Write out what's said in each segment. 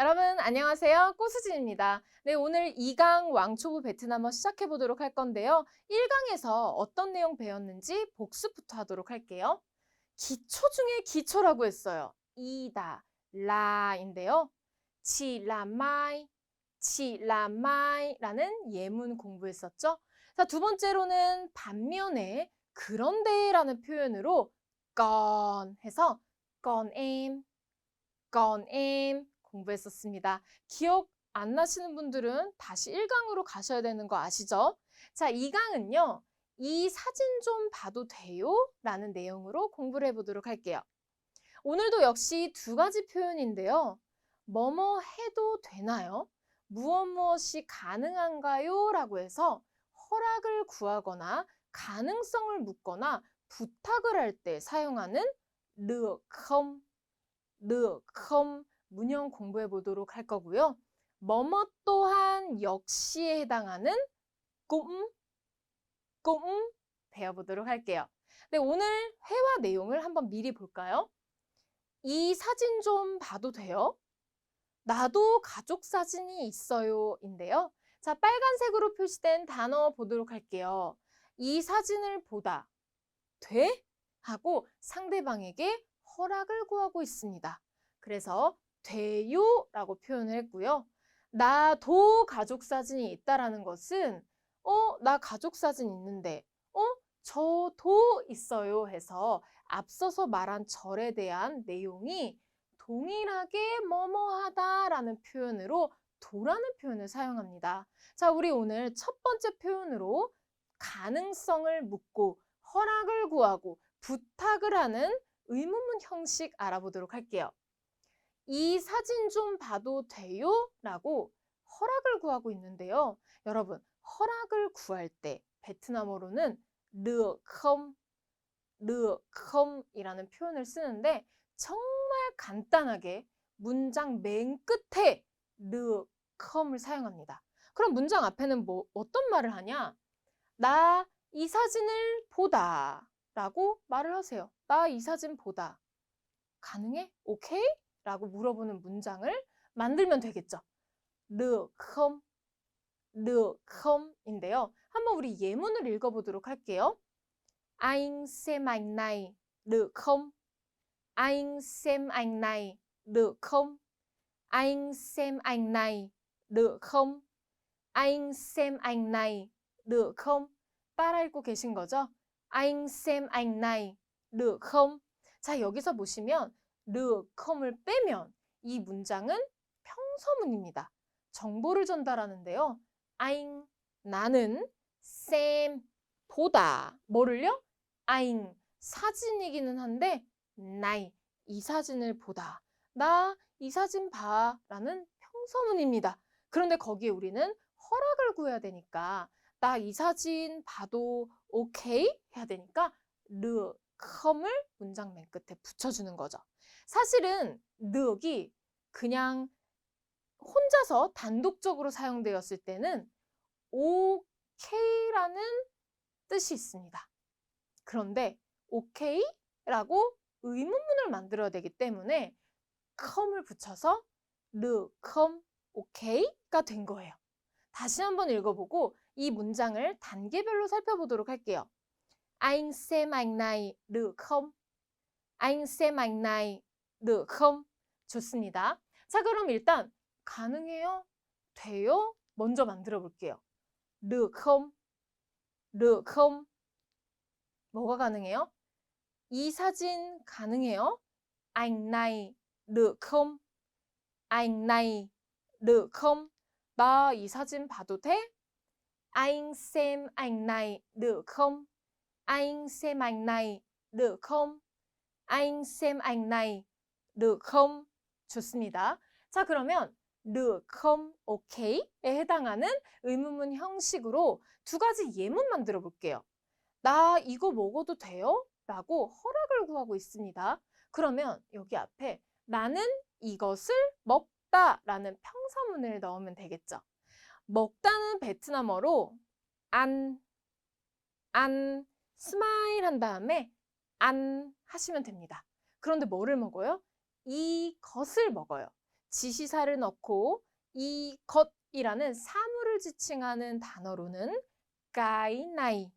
여러분 안녕하세요. 꼬수진입니다. 네, 오늘 2강 왕초보 베트남어 시작해 보도록 할 건데요. 1강에서 어떤 내용 배웠는지 복습부터 하도록 할게요. 기초 중에 기초라고 했어요. 이다, 라인데요. 치라마이, 치라마이 라는 예문 공부했었죠. 자, 두 번째로는 반면에 그런데 라는 표현으로 건 해서 건 em, 건 em 공부했었습니다. 기억 안 나시는 분들은 다시 1강으로 가셔야 되는 거 아시죠? 자, 2강은요. 이 사진 좀 봐도 돼요? 라는 내용으로 공부를 해보도록 할게요. 오늘도 역시 두 가지 표현인데요. 뭐뭐 해도 되나요? 무엇 무엇이 가능한가요? 라고 해서 허락을 구하거나 가능성을 묻거나 부탁을 할 때 사용하는 르컴, 르컴 문형 공부해 보도록 할 거고요. 뭐뭐 또한 역시에 해당하는 꿈, 꿈 배워보도록 할게요. 네, 오늘 회화 내용을 한번 미리 볼까요? 이 사진 좀 봐도 돼요? 나도 가족 사진이 있어요. 인데요. 자, 빨간색으로 표시된 단어 보도록 할게요. 이 사진을 보다. 돼? 하고 상대방에게 허락을 구하고 있습니다. 그래서 돼요? 라고 표현을 했고요. 나도 가족 사진이 있다라는 것은 어, 나 가족 사진 있는데 어, 저도 있어요 해서 앞서서 말한 절에 대한 내용이 동일하게 뭐뭐하다라는 표현으로 도라는 표현을 사용합니다. 자, 우리 오늘 첫 번째 표현으로 가능성을 묻고 허락을 구하고 부탁을 하는 의문문 형식 알아보도록 할게요. 이 사진 좀 봐도 돼요? 라고 허락을 구하고 있는데요. 여러분, 허락을 구할 때 베트남어로는 르컴, 르컴이라는 표현을 쓰는데 정말 간단하게 문장 맨 끝에 르컴을 사용합니다. 그럼 문장 앞에는 뭐 어떤 말을 하냐? 나 이 사진을 보다 라고 말을 하세요. 나 이 사진 보다. 가능해? 오케이? 라고 물어보는 문장을 만들면 되겠죠. 르컴, 르컴인데요. 한번 우리 예문을 읽어보도록 할게요. Anh xem ảnh này được không? Anh xem ảnh này được không? Anh xem ảnh này được không? Anh xem ảnh này được không? 따라 읽고 계신 거죠? Anh xem ảnh này được không? 자, 여기서 보시면 르 컴을 빼면 이 문장은 평서문입니다. 정보를 전달하는데요. 아잉 나는 쌤 보다 뭐를요? 아잉 사진이기는 한데 나이 이 사진을 보다 나 이 사진 봐 라는 평서문입니다. 그런데 거기에 우리는 허락을 구해야 되니까 나 이 사진 봐도 오케이 해야 되니까 르 컴을 문장 맨 끝에 붙여주는 거죠. 사실은 늑이 그냥 혼자서 단독적으로 사용되었을 때는 오케이라는 뜻이 있습니다. 그런데 오케이라고 의문문을 만들어야 되기 때문에 컴을 붙여서 르컴 오케이가 된 거예요. 다시 한번 읽어보고 이 문장을 단계별로 살펴보도록 할게요. Anh xem ảnh này được không? Anh xem ảnh này được không? 좋습니다. 자, 그럼 일단 가능해요? 돼요? 먼저 만들어 볼게요. được không? được không? 뭐가 가능해요? 이 사진 가능해요? Ảnh này được không? Ảnh này được không? 나 이 사진 봐도 돼? Anh xem ảnh này được không? Anh xem ảnh này được không? Anh xem ảnh? 좋습니다. 자, 그러면 không? 오케이에 해당하는 의문문 형식으로 두 가지 예문 만들어 볼게요. 나 이거 먹어도 돼요? 라고 허락을 구하고 있습니다. 그러면 여기 앞에 나는 이것을 먹다 라는 평서문을 넣으면 되겠죠. 먹다는 베트남어로 안, 안, 스마일 한 다음에 안 하시면 됩니다. 그런데 뭐를 먹어요? 이것을 먹어요. 지시사를 넣고 이 것이라는 사물을 지칭하는 단어로는 까이나이,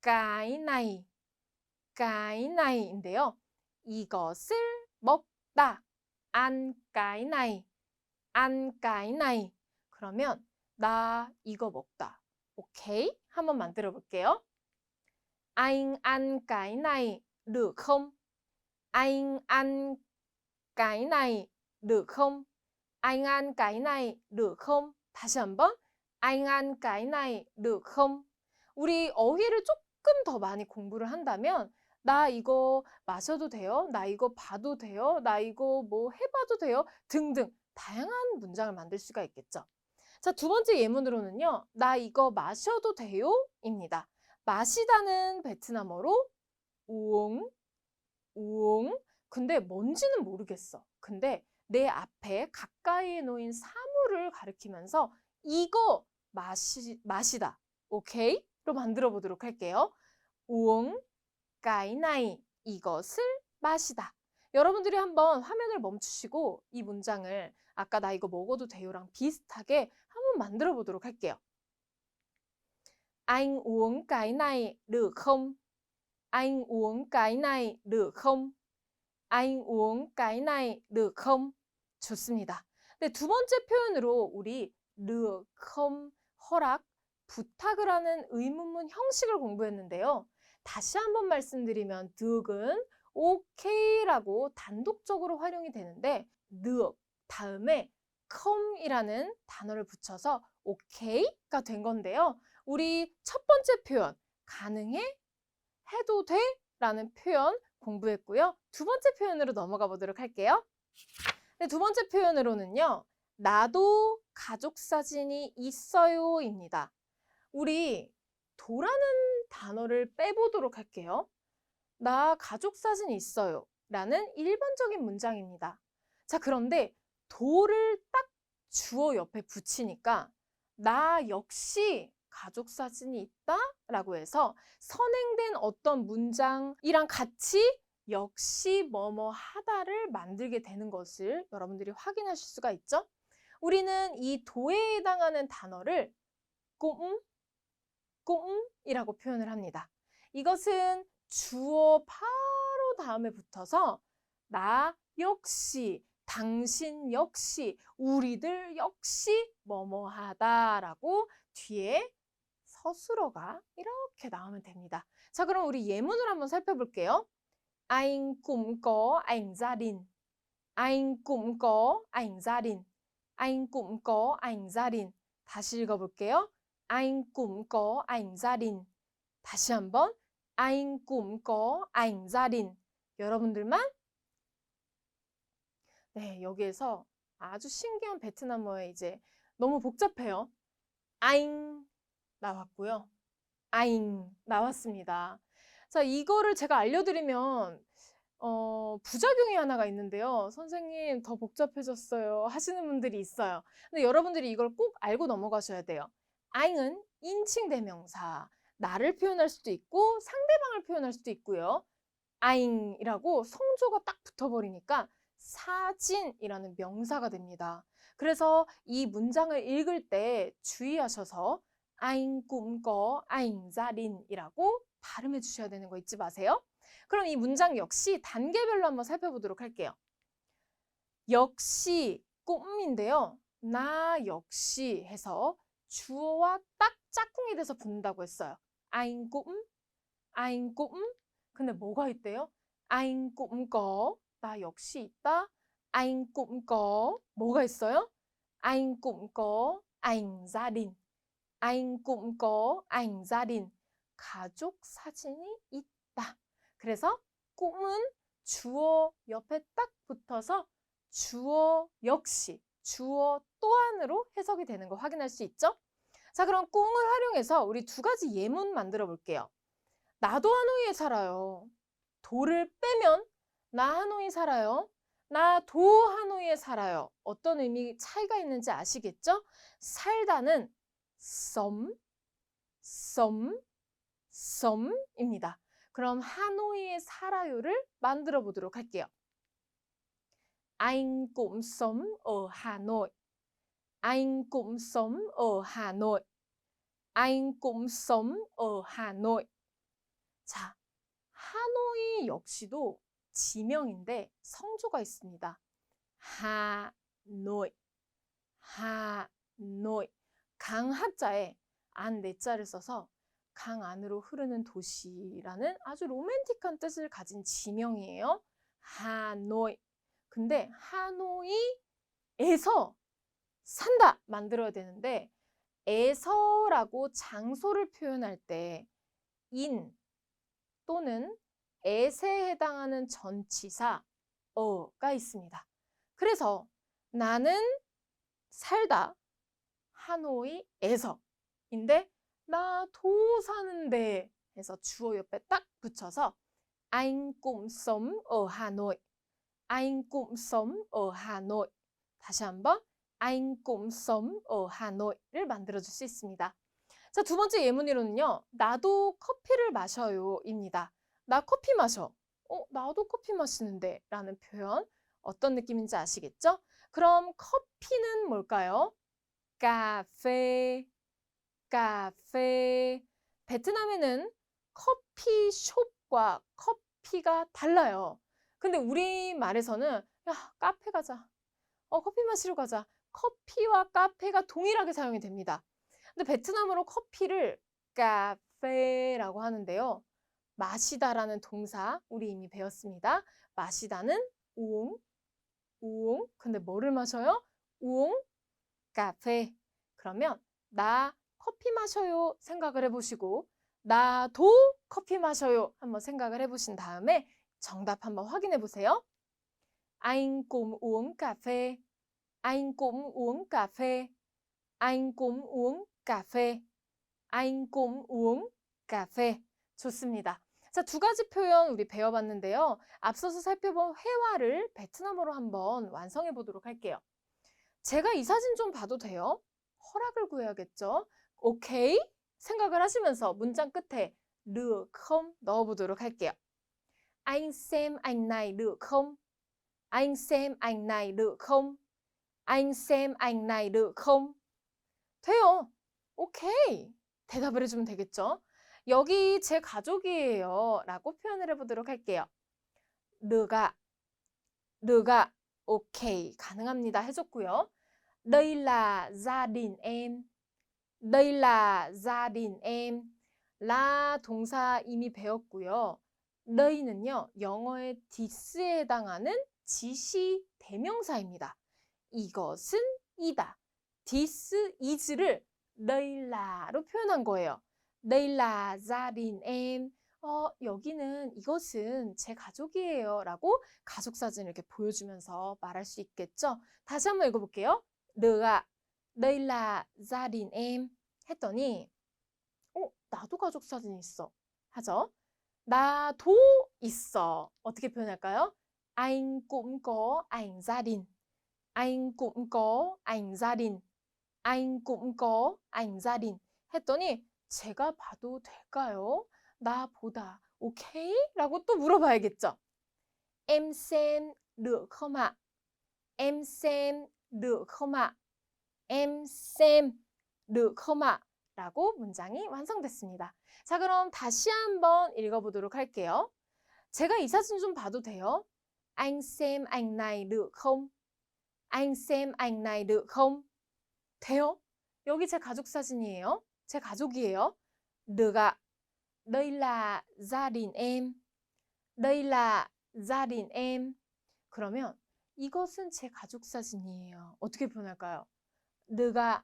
까이나이, 까이나이인데요. 이것을 먹다, 안 까이나이, 안 까이나이. 그러면 나 이거 먹다. 오케이? 한번 만들어 볼게요. Anh ăn cái này được không? Anh ăn cái này được không? Anh ăn cái này được không? 다시 한번. Anh ăn cái này được không? 우리 어휘를 조금 더 많이 공부를 한다면 나 이거 마셔도 돼요? 나 이거 봐도 돼요? 나 이거 뭐 해봐도 돼요? 등등 다양한 문장을 만들 수가 있겠죠. 자, 두 번째 예문으로는요. 나 이거 마셔도 돼요? 입니다. 마시다는 베트남어로 우옹, 우옹. 근데 뭔지는 모르겠어. 근데 내 앞에 가까이에 놓인 사물을 가리키면서 이거 마시, 마시다. 오케이? 로 만들어 보도록 할게요. 우옹, 까이나이. 이것을 마시다. 여러분들이 한번 화면을 멈추시고 이 문장을 아까 나 이거 먹어도 돼요랑 비슷하게 한번 만들어 보도록 할게요. Anh uống cái này được không? Anh uống cái này được không? Anh uống cái này được không? 좋습니다. 네, 두 번째 표현으로 우리 không 허락, 부탁을 하는 의문문 형식을 공부했는데요. 다시 한번 말씀드리면 득은 오케이라고 단독적으로 활용이 되는데 득 다음에 come이라는 단어를 붙여서 오케이가 된 건데요. 우리 첫 번째 표현 가능해? 해도 돼? 라는 표현 공부했고요. 두 번째 표현으로 넘어가 보도록 할게요. 네, 두 번째 표현으로는요. 나도 가족 사진이 있어요 입니다. 우리 도라는 단어를 빼보도록 할게요. 나 가족 사진이 있어요. 라는 일반적인 문장입니다. 자, 그런데 도를 딱 주어 옆에 붙이니까 나 역시 가족 사진이 있다 라고 해서 선행된 어떤 문장이랑 같이 역시 뭐뭐 하다를 만들게 되는 것을 여러분들이 확인하실 수가 있죠. 우리는 이 도에 해당하는 단어를 꿈, 꿈이라고 표현을 합니다. 이것은 주어 바로 다음에 붙어서 나 역시, 당신 역시, 우리들 역시 뭐뭐하다라고 뒤에 서술어가 이렇게 나오면 됩니다. 자, 그럼 우리 예문을 한번 살펴볼게요. Ảnh gia đình. Anh cũng có ảnh gia đình. 다시 읽어볼게요. Ảnh gia đình. 다시 한번. Ảnh gia đình. 여러분들만 네, 여기에서 아주 신기한 베트남어에 이제 너무 복잡해요. 아잉 나왔고요. 아잉 나왔습니다. 자, 이거를 제가 알려드리면 어, 부작용이 하나가 있는데요. 선생님 더 복잡해졌어요 하시는 분들이 있어요. 근데 여러분들이 이걸 꼭 알고 넘어가셔야 돼요. 아잉은 인칭 대명사, 나를 표현할 수도 있고 상대방을 표현할 수도 있고요. 아잉이라고 성조가 딱 붙어버리니까 사진이라는 명사가 됩니다. 그래서 이 문장을 읽을 때 주의하셔서 아잉 꿈꿔 아잉 자린이라고 발음해 주셔야 되는 거 잊지 마세요. 그럼 이 문장 역시 단계별로 한번 살펴보도록 할게요. 역시 꿈인데요. 나 역시 해서 주어와 딱 짝꿍이 돼서 붙는다고 했어요. 아잉 꿈, 아잉 꿈. 근데 뭐가 있대요? 아잉 꿈꿔. 나 역시 있다. 아잉 꿈꿔. 뭐가 있어요? 아잉 꿈꿔. 아잉 자린. 아잉 꿈꿔. 아잉 자린. 가족 사진이 있다. 그래서 꿈은 주어 옆에 딱 붙어서 주어 역시 주어 또한으로 해석이 되는 거 확인할 수 있죠? 자, 그럼 꿈을 활용해서 우리 두 가지 예문 만들어 볼게요. 나도 하노이에 살아요. 도를 빼면 나 하노이 살아요. 나 도 하노이에 살아요. 어떤 의미 차이가 있는지 아시겠죠? 살다는 썸, 썸, 썸입니다. 그럼 하노이에 살아요를 만들어 보도록 할게요. Anh cũng sống ở Hà Nội. 자, 하노이 역시도 지명인데 성조가 있습니다. 하노이, 하노이. 강하자에 안 내자를 써서 강 안으로 흐르는 도시라는 아주 로맨틱한 뜻을 가진 지명이에요. 하노이. 근데 하노이에서 산다 만들어야 되는데 에서라고 장소를 표현할 때 인 또는 에세 해당하는 전치사 어가 있습니다. 그래서 나는 살다 하노이에서인데 나 도 사는데 해서 주어 옆에 딱 붙여서 anh cũng sống Hà Nội. anh cũng sống Hà Nội. 다시 한번 anh cũng sống ở Hà Nội.를 만들어 줄 수 있습니다. 자, 두 번째 예문이로는요. 나도 커피를 마셔요입니다. 나 커피 마셔. 어, 나도 커피 마시는데 라는 표현 어떤 느낌인지 아시겠죠? 그럼 커피는 뭘까요? 카페, 카페. 베트남에는 커피숍과 커피가 달라요. 근데 우리 말에서는 야, 카페 가자. 어, 커피 마시러 가자. 커피와 카페가 동일하게 사용이 됩니다. 근데 베트남어로 커피를 카페라고 하는데요. 마시다라는 동사 우리 이미 배웠습니다. 마시다는 우옹. 근데 뭐를 마셔요? 우옹, 카페. 그러면 나 커피 마셔요 생각을 해보시고 나도 커피 마셔요 한번 생각을 해보신 다음에 정답 한번 확인해 보세요. Anh cũng uống cà phê. Anh cũng uống cà. 좋습니다. 자, 두 가지 표현 우리 배워봤는데요. 앞서서 살펴본 회화를 베트남어로 한번 완성해 보도록 할게요. 제가 이 사진 좀 봐도 돼요? 허락을 구해야겠죠? 오케이? 생각을 하시면서 문장 끝에 được không 넣어보도록 할게요. Anh xem ảnh này được không? Anh xem ảnh này được không? Anh xem ảnh này được không? 돼요. 오케이. 대답을 해주면 되겠죠? 여기 제 가족이에요. 라고 표현을 해보도록 할게요. 느가, 느가, 오케이. 가능합니다. 해줬고요. Đây là gia đình em. Đây là gia đình em. 라 동사 이미 배웠고요. 너희는요, 영어의 this에 해당하는 지시 대명사입니다. 이것은 이다. this is를 너희라로 표현한 거예요. 너희라 자린 엠. 어, 여기는 이것은 제 가족이에요. 라고 가족 사진을 이렇게 보여주면서 말할 수 있겠죠? 다시 한번 읽어볼게요. 너가 너희라 자린 엠 했더니 어, 나도 가족 사진 있어. 하죠? 나도 있어. 어떻게 표현할까요? Anh cũng có ảnh gia đình. Anh cũng có ảnh gia đình. 했더니 제가 봐도 될까요? 나 보다 오케이? 라고 또 물어봐야겠죠. Em xem được không ạ? Em xem được không ạ? Em xem được không ạ? 라고 문장이 완성됐습니다. 자, 그럼 다시 한번 읽어보도록 할게요. 제가 이 사진 좀 봐도 돼요? Anh xem ảnh này được không? Anh xem ảnh này được không? 돼요? 여기 제 가족 사진이에요. 제 가족이에요. được ạ. Đây là gia đình em. Đây là gia đình em. 그러면 이것은 제 가족 사진이에요. 어떻게 표현할까요? ạ.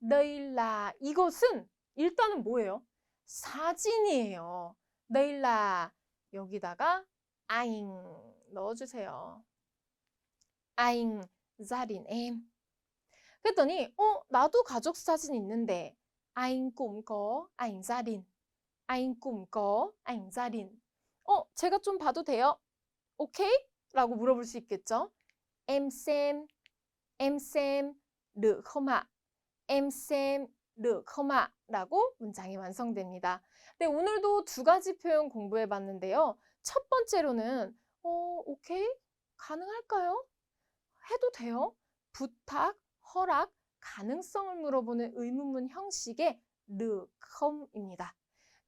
đây là 이것은 일단은 뭐예요? 사진이에요. đây là 여기다가 anh 넣어주세요. gia đình em. 그랬더니 어 나도 가족 사진 있는데 có ảnh gia đình. Cũng có ảnh gia đình. 어 제가 좀 봐도 돼요? 오케이? 라고 물어볼 수 있겠죠? em xem em xem được không ạ? em xem được không ạ? 라고 문장이 완성됩니다. 네, 오늘도 두 가지 표현 공부해 봤는데요. 첫 번째로는 어, 오케이? 가능할까요? 해도 돼요. 부탁, 허락, 가능성을 물어보는 의문문 형식의 르컴입니다.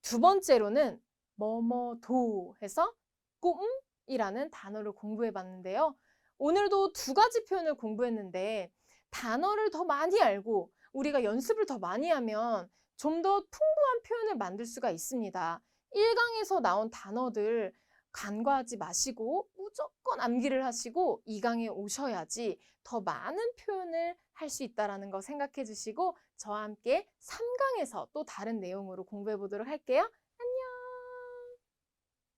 두 번째로는 뭐뭐도 해서 꿈이라는 단어를 공부해 봤는데요. 오늘도 두 가지 표현을 공부했는데 단어를 더 많이 알고 우리가 연습을 더 많이 하면 좀 더 풍부한 표현을 만들 수가 있습니다. 1강에서 나온 단어들 간과하지 마시고 무조건 암기를 하시고 2강에 오셔야지 더 많은 표현을 할 수 있다라는 거 생각해 주시고 저와 함께 3강에서 또 다른 내용으로 공부해 보도록 할게요.